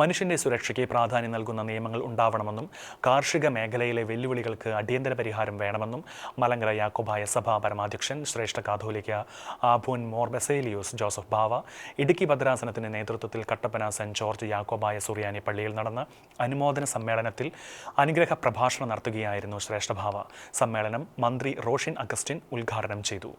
മനുഷ്യന്റെ സുരക്ഷയ്ക്ക് പ്രാധാന്യം നൽകുന്ന നിയമങ്ങൾ ഉണ്ടാവണമെന്നും കാർഷിക മേഖലയിലെ വെല്ലുവിളികൾക്ക് അടിയന്തര പരിഹാരം വേണമെന്നും മലങ്കര യാക്കോബായ സഭാ പരമാധ്യക്ഷൻ ശ്രേഷ്ഠ കാഥോലിക്ക ആഭൂൻ മോർ ബെസേലിയോസ് ജോസഫ് ബാവ ഇടുക്കി ഭദ്രാസനത്തിന്റെ നേതൃത്വത്തിൽ കട്ടപ്പന സെന്റ് ജോർജ് യാക്കോബായ സുറിയാനി പള്ളിയിൽ നടന്ന അനുമോദന സമ്മേളനത്തിൽ അനുഗ്രഹ പ്രഭാഷണം നടത്തുകയായിരുന്നു ശ്രേഷ്ഠ ഭാവ സമ്മേളനം മന്ത്രി റോഷിൻ അഗസ്റ്റിൻ ഉദ്ഘാടനം ചെയ്തു.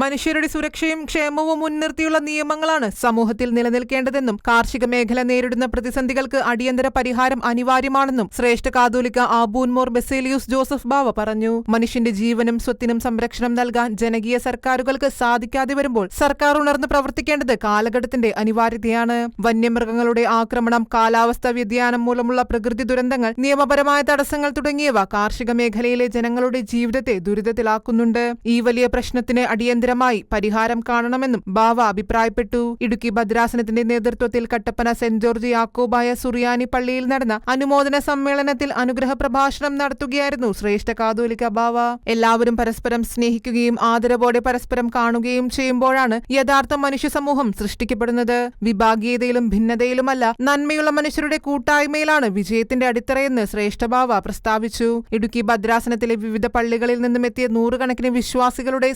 മനുഷ്യരുടെ സുരക്ഷയും ക്ഷേമവും മുൻനിർത്തിയുള്ള നിയമങ്ങളാണ് സമൂഹത്തിൽ നിലനിൽക്കേണ്ടതെന്നും കാർഷിക മേഖല നേരിടുന്ന പ്രതിസന്ധികൾക്ക് അടിയന്തര പരിഹാരം അനിവാര്യമാണെന്നും ശ്രേഷ്ഠ കാതോലിക്ക ആബൂൻമോർ ബെസേലിയൂസ് ജോസഫ് ബാവ പറഞ്ഞു. മനുഷ്യന്റെ ജീവനും സ്വത്തിനും സംരക്ഷണം നൽകാൻ ജനകീയ സർക്കാരുകൾക്ക് സാധിക്കാതെ വരുമ്പോൾ സർക്കാർ ഉണർന്ന് പ്രവർത്തിക്കേണ്ടത് കാലഘട്ടത്തിന്റെ അനിവാര്യതയാണ്. വന്യമൃഗങ്ങളുടെ ആക്രമണം കാലാവസ്ഥാ വ്യതിയാനം മൂലമുള്ള പ്രകൃതി ദുരന്തങ്ങൾ നിയമപരമായ തടസ്സങ്ങൾ തുടങ്ങിയവ കാർഷിക മേഖലയിലെ ജനങ്ങളുടെ ജീവിതത്തെ ദുരിതത്തിലാക്കുന്നുണ്ട്. ഈ വലിയ പ്രശ്നത്തിന് അടിയന്തരമായി പരിഹാരം കാണണമെന്നും ബാവ അഭിപ്രായപ്പെട്ടു. ഇടുക്കി ഭദ്രാസനത്തിന്റെ നേതൃത്വത്തിൽ കട്ടപ്പന സെന്റ് ജോർജ് യാക്കോബായ സുറിയാനി പള്ളിയിൽ നടന്ന അനുമോദന സമ്മേളനത്തിൽ അനുഗ്രഹ പ്രഭാഷണം നടത്തുകയായിരുന്നു ശ്രേഷ്ഠ കാതോലിക്ക ബാവ. എല്ലാവരും പരസ്പരം സ്നേഹിക്കുകയും ആദരവോടെ പരസ്പരം കാണുകയും ചെയ്യുമ്പോഴാണ് യഥാർത്ഥ മനുഷ്യ സമൂഹം സൃഷ്ടിക്കപ്പെടുന്നത്. വിഭാഗീയതയിലും ഭിന്നതയിലുമല്ല നന്മയുള്ള മനുഷ്യരുടെ കൂട്ടായ്മയിലാണ് വിജയത്തിന്റെ അടിത്തറയെന്ന് ശ്രേഷ്ഠ ബാവ പ്രസ്താവിച്ചു. ഇടുക്കി ഭദ്രാസനത്തിലെ വിവിധ പള്ളികളിൽ നിന്നും എത്തിയ നൂറുകണക്കിന് വിശ്വാസികളുടെ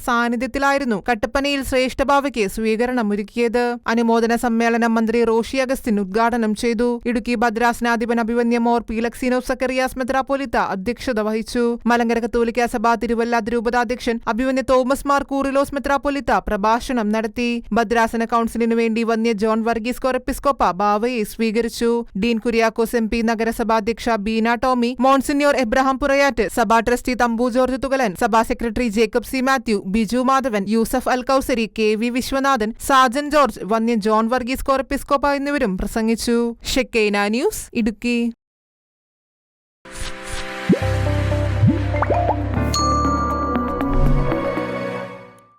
സാന്നിധ്യത്തിലായിരുന്നു കട്ടപ്പനയിൽ ശ്രേഷ്ഠഭാവയ്ക്ക് സ്വീകരണം ഒരുക്കിയത് അനുമോദന സമ്മേളനം മന്ത്രി റോഷി അഗസ്റ്റിൻ ഉദ്ഘാടനം ചെയ്തു. ഇടുക്കി ഭദ്രാസനാധിപൻ അഭിവന്യ ഓർ പീലക്സീനോ സക്കറിയാസ് മെത്രാപ്പൊലിത്ത അധ്യക്ഷത വഹിച്ചു. മലങ്കര കത്തോലിക്ക സഭ തിരുവല്ല ദ്രൂപതാധ്യക്ഷൻ അഭിവന്യ തോമസ് മാർ കൂറിലോസ് മെത്രാപ്പൊലിത്ത പ്രഭാഷണം നടത്തി. ഭദ്രാസന കൌൺസിലിനു വേണ്ടി വന്യ ജോൺ വർഗീസ് കൊറപ്പിസ്കോപ്പ ബാവയെ സ്വീകരിച്ചു. ഡീൻ കുര്യാക്കോസ് എം പി നഗരസഭാധ്യക്ഷ ബീന ടോമി മോൺസിന്യോർ എബ്രഹാം പുറയാറ്റ് സഭാ ട്രസ്റ്റി തമ്പു ജോർജ് തുകലൻ സഭാ secretary Jacob C Mathew Biju Madhavan Yusuf Al Kousari K V Viswanathan Sajan George Vanya John Varghese Corepiscopa എന്നിവരും പ്രസംഗിച്ചു. ഷെക്കൈന ന്യൂസ് ഇടുക്കി.